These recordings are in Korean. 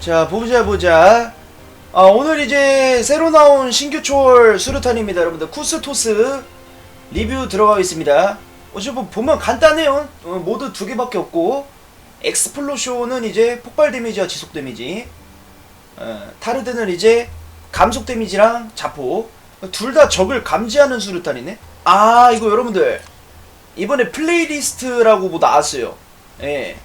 자 보자 보자. 아 오늘 이제 새로 나온 신규 초월 수류탄입니다 여러분들. 쿠스토스 리뷰 들어가겠습니다. 어차피 뭐 보면 간단해요. 어, 모두 두 개밖에 없고 엑스플로쇼는 이제 폭발 데미지와 지속 데미지. 어, 타르드는 이제 감속 데미지랑 자폭 둘 다 적을 감지하는 수류탄이네. 아 이거 여러분들. 이번에 플레이리스트라고 뭐 나왔어요. 예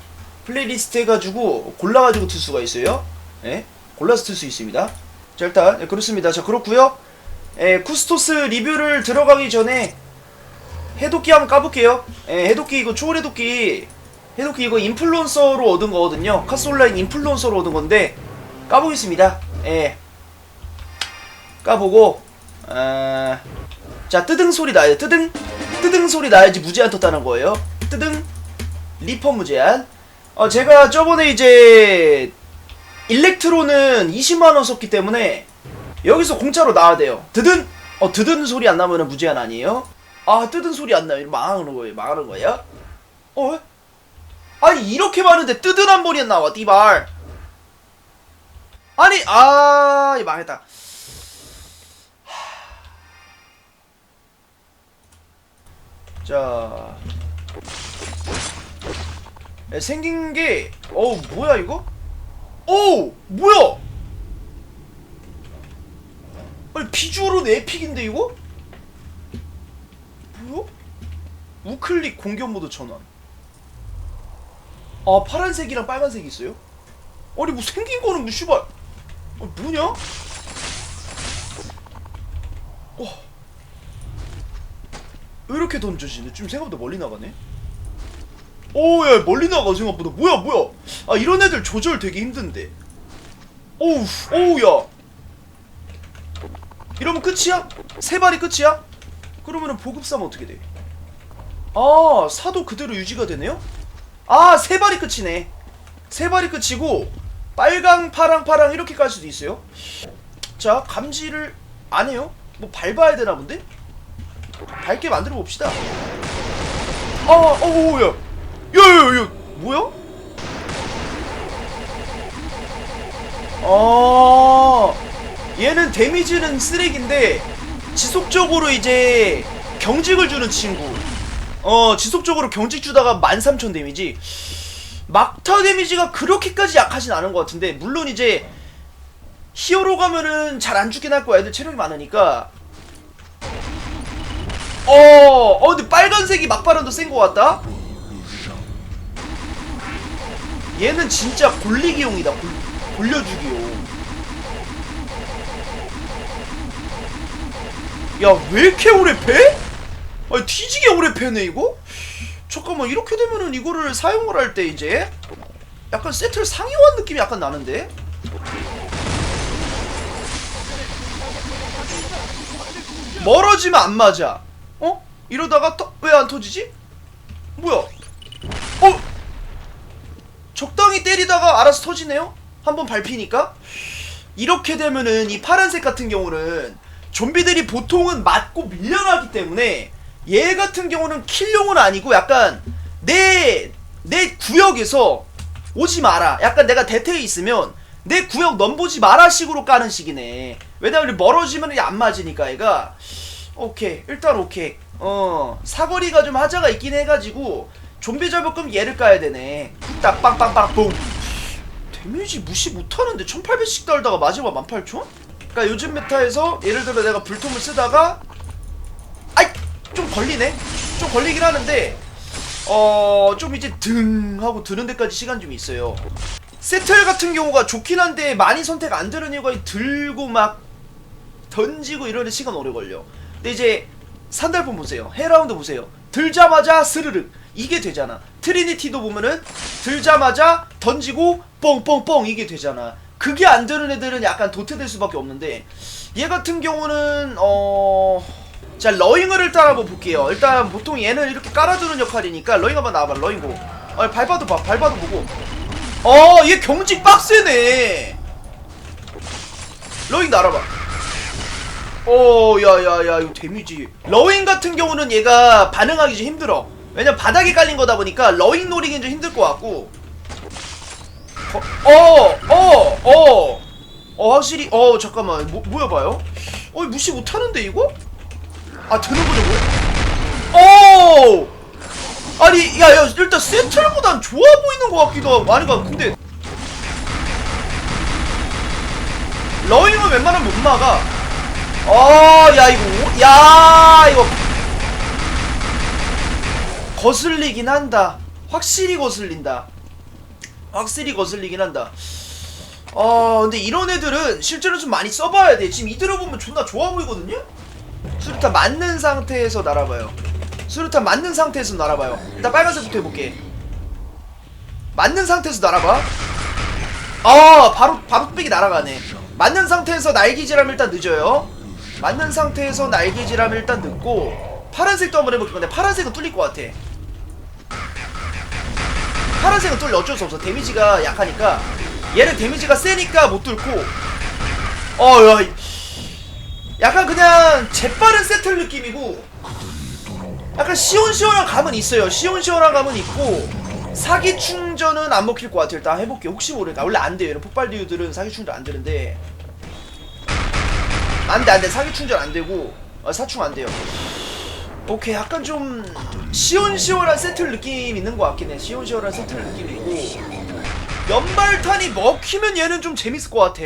플레이리스트 해가지고 골라가지고 틀 수가 있어요. 예, 골라서 틀 수 있습니다. 자 일단 예, 그렇습니다. 자 그렇고요. 예, 쿠스토스 리뷰를 들어가기 전에 해독기 한번 까볼게요. 예, 해독기 이거 초월 해독기 해독기 이거 인플루언서로 얻은 거거든요. 카스 온라인 인플루언서로 얻은 건데 까보겠습니다. 예, 까보고 아, 자 뜨등 소리 나요. 뜨등 뜨등 소리 나야지 무제한 떴다는 거예요. 뜨등 리퍼 무제한. 어, 제가 저번에 이제 일렉트로는 20만원 썼기 때문에 여기서 공짜로 나와야 돼요. 드든! 어, 드든 소리 안 나면 무제한 아니에요? 아, 뜨든 소리 안 나면 망하는 거예요. 망하는 거야? 어? 왜? 아니, 이렇게 많은데 뜨든 한 번이 안 나와, 띠발. 아니, 아, 망했다. 자. 야, 생긴 게, 어우, 뭐야, 이거? 오! 뭐야! 아니, 비주얼은 에픽인데, 이거? 뭐야? 우클릭 공격 모드 전환. 아, 파란색이랑 빨간색이 있어요? 아니, 뭐 생긴 거는 뭐, 씨발. 아, 뭐냐? 와. 왜 이렇게 던져지네? 좀 생각보다 멀리 나가네? 오, 야, 멀리 나가, 생각보다. 뭐야, 뭐야. 아, 이런 애들 조절 되게 힘든데. 오우, 오우, 야. 이러면 끝이야? 세 발이 끝이야? 그러면은 보급 사면 어떻게 돼? 아, 사도 그대로 유지가 되네요? 아, 세 발이 끝이네. 세 발이 끝이고, 빨강, 파랑, 파랑 이렇게 갈 수도 있어요. 자, 감지를 안 해요? 뭐 밟아야 되나 본데? 밝게 만들어 봅시다. 아, 어우, 야. 야야야 뭐야? 아 얘는 데미지는 쓰레기인데 지속적으로 이제 경직을 주는 친구. 어 지속적으로 경직 주다가 13,000 데미지. 막타 데미지가 그렇게까지 약하진 않은 것 같은데 물론 이제 히어로 가면은 잘 안 죽긴 할 거야. 애들 체력이 많으니까. 어, 어 근데 빨간색이 막바람도 센 것 같다 얘는 진짜 골리기용이다. 골, 골려주기용. 야, 왜 이렇게 오래 패? 아니, 뒤지게 오래 패네, 이거? 잠깐만, 이렇게 되면은 이거를 사용을 할 때 이제 약간 세트를 상위화한 느낌이 약간 나는데? 멀어지면 안 맞아. 어? 이러다가 왜 안 터지지? 뭐야? 어? 때리다가 알아서 터지네요? 한번 밟히니까? 이렇게 되면은 이 파란색 같은 경우는 좀비들이 보통은 맞고 밀려나기 때문에 얘 같은 경우는 킬용은 아니고 약간 내, 내 구역에서 오지 마라. 약간 내가 대퇴에 있으면 내 구역 넘보지 마라 식으로 까는 식이네. 왜냐면 멀어지면 안 맞으니까 얘가. 오케이. 일단 오케이. 어, 사거리가 좀 하자가 있긴 해가지고 좀비 잡을거면 얘를 까야 되네 딱 빵빵빵 뿡 데미지 무시 못하는데 1800씩 달다가 마지막 18,000? 그니까 요즘 메타에서 예를 들어 내가 불통을 쓰다가 아이 좀 걸리네. 좀 걸리긴 하는데 어 좀 이제 등 하고 드는 데까지 시간 좀 있어요. 세틀 같은 경우가 좋긴 한데 많이 선택 안 되는 이유가 들고 막 던지고 이러는 시간 오래 걸려. 근데 이제 산달폰 보세요. 헤라운드 보세요. 들자마자 스르륵 이게 되잖아. 트리니티도 보면은 들자마자 던지고 뻥뻥뻥 이게 되잖아. 그게 안 되는 애들은 약간 도태될 수밖에 없는데 얘 같은 경우는 어... 자 러잉을 일단 한번 볼게요. 일단 보통 얘는 이렇게 깔아주는 역할이니까 러잉 한번 나와봐. 러잉 고. 어, 밟아도 봐. 밟아도 보고. 어, 얘 경직 빡세네. 러잉 날아봐. 어, 야, 야, 야, 이거 데미지. 러잉 같은 경우는 얘가 반응하기 좀 힘들어. 왜냐면 바닥에 깔린 거다 보니까 러잉 노리긴 좀 힘들 것 같고 어, 어, 어, 확실히 어 잠깐만 뭐, 뭐야 봐요? 어 무시 못하는데 이거? 아 되는 거죠 뭐? 오! 아니 야 야 일단 세틀보단 좋아 보이는 것 같기도 하고 아니 가 근데 러잉은 웬만하면 못 막아 어야 이거 야 이거 거슬리긴 한다. 확실히 거슬린다. 확실히 거슬리긴 한다. 어 근데 이런 애들은 실제로 좀 많이 써봐야 돼. 지금 이들을 보면 존나 좋아 보이거든요? 수류탄 맞는 상태에서 날아봐요. 수류탄 맞는 상태에서 날아봐요. 일단 빨간색부터 해볼게. 맞는 상태에서 날아봐. 아 바로 바로 뚝배기 날아가네. 맞는 상태에서 날개질하면 일단 늦어요. 맞는 상태에서 날개질하면 일단 늦고 파란색도 한번 해볼게. 근데 파란색은 뚫릴 것 같아 파란색은 뚫려 어쩔 수 없어. 데미지가 약하니까. 얘는 데미지가 세니까 못 뚫고. 어야 약간 그냥 재빠른 세틀 느낌이고. 약간 시원시원한 감은 있어요. 시원시원한 감은 있고. 사기 충전은 안 먹힐 것 같아요. 일단 해볼게 혹시 모르니까. 원래 안 돼요. 이런 폭발 듀들은 사기 충전 안 되는데. 안돼 안돼. 사기 충전 안 되고. 어, 사충 안 돼요 오케이 약간 좀 시원시원한 세틀 느낌 있는 것 같긴 해 시원시원한 세틀 느낌이고 연발탄이 먹히면 얘는 좀 재밌을 것 같아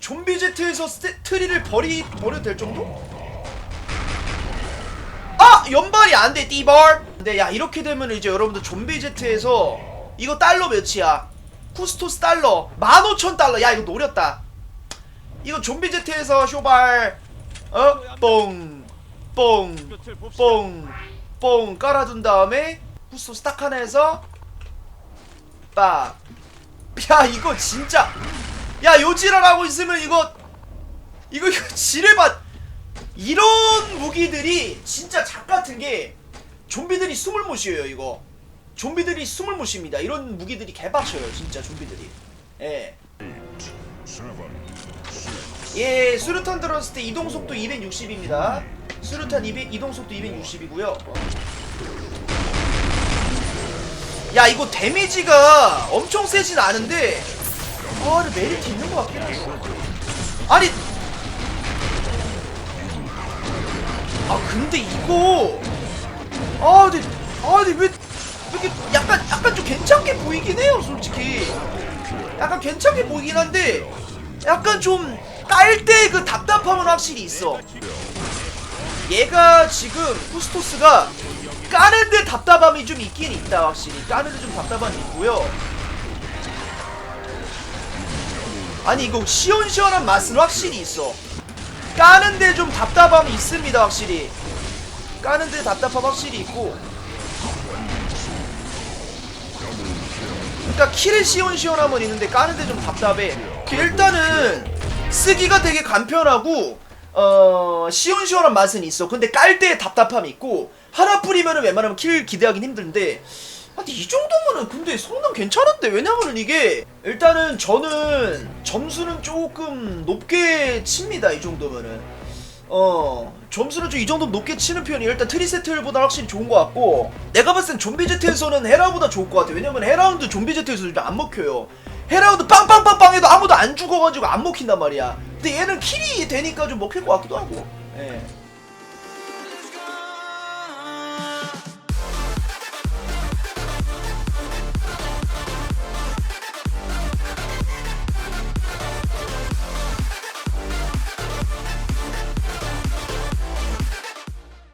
좀비 제트에서 세트리를 버리, 버려도 될 정도? 아! 연발이 안 돼, 띠벌! 근데 야, 이렇게 되면 이제 여러분들 좀비 제트에서 이거 달러 몇이야? 쿠스토스 달러 15,000달러 야 이거 노렸다 이거 좀비 제트에서 쇼발 어? 뽕 뽕, 뽕, 뽕 깔아둔 다음에 쿠스토스 딱 하나에서 빡. 야 이거 진짜. 야 요지랄 하고 있으면 이거 이거 이거 지뢰밭 이런 무기들이 진짜 작 같은 게 좀비들이 숨을 못 쉬어요 이거. 좀비들이 숨을 못 쉽니다. 이런 무기들이 개박쳐요 진짜 좀비들이. 예. 예, 수류탄 들었을 때 이동 속도 260입니다. 수류탄 200, 이동 속도 260이고요. 야, 이거 데미지가 엄청 세진 않은데 아, 근데 메리트 있는 것 같긴 하네. 아니 아, 근데 이거 아, 근데 아, 근데 왜 이렇게 약간 약간 좀 괜찮게 보이긴 해요, 솔직히. 약간 괜찮게 보이긴 한데 약간 좀 깔 때 그 답답함은 확실히 있어. 얘가 지금 쿠스토스가 까는데 답답함이 좀 있긴 있다 확실히 까는데 좀 답답함이 있고요. 아니 이거 시원시원한 맛은 확실히 있어. 까는데 좀 답답함이 있습니다 확실히. 까는데 답답함 확실히 있고. 그러니까 킬은 시원시원함은 있는데 까는데 좀 답답해. 일단은 쓰기가 되게 간편하고 어 시원시원한 맛은 있어. 근데 깔 때 답답함이 있고 하나 뿌리면은 웬만하면 킬 기대하긴 힘든데. 아, 근데 이 정도면은 근데 성능 괜찮은데? 왜냐면은 이게 일단은 저는 점수는 조금 높게 칩니다 이 정도면은. 어 점수는 좀 이 정도 높게 치는 편이에요. 일단 트리세틀보다 확실히 좋은 것 같고 내가 봤을 땐 좀비제트에서는 헤라보다 좋을 것 같아 왜냐면 헤라운드 좀비제트에서 좀 안 먹혀요. 헤라운드 빵빵빵빵 해도 아무도 안 죽어가지고 안 먹힌단 말이야 근데 얘는 킬이 되니까 좀 먹힐 것 같기도 하고 예.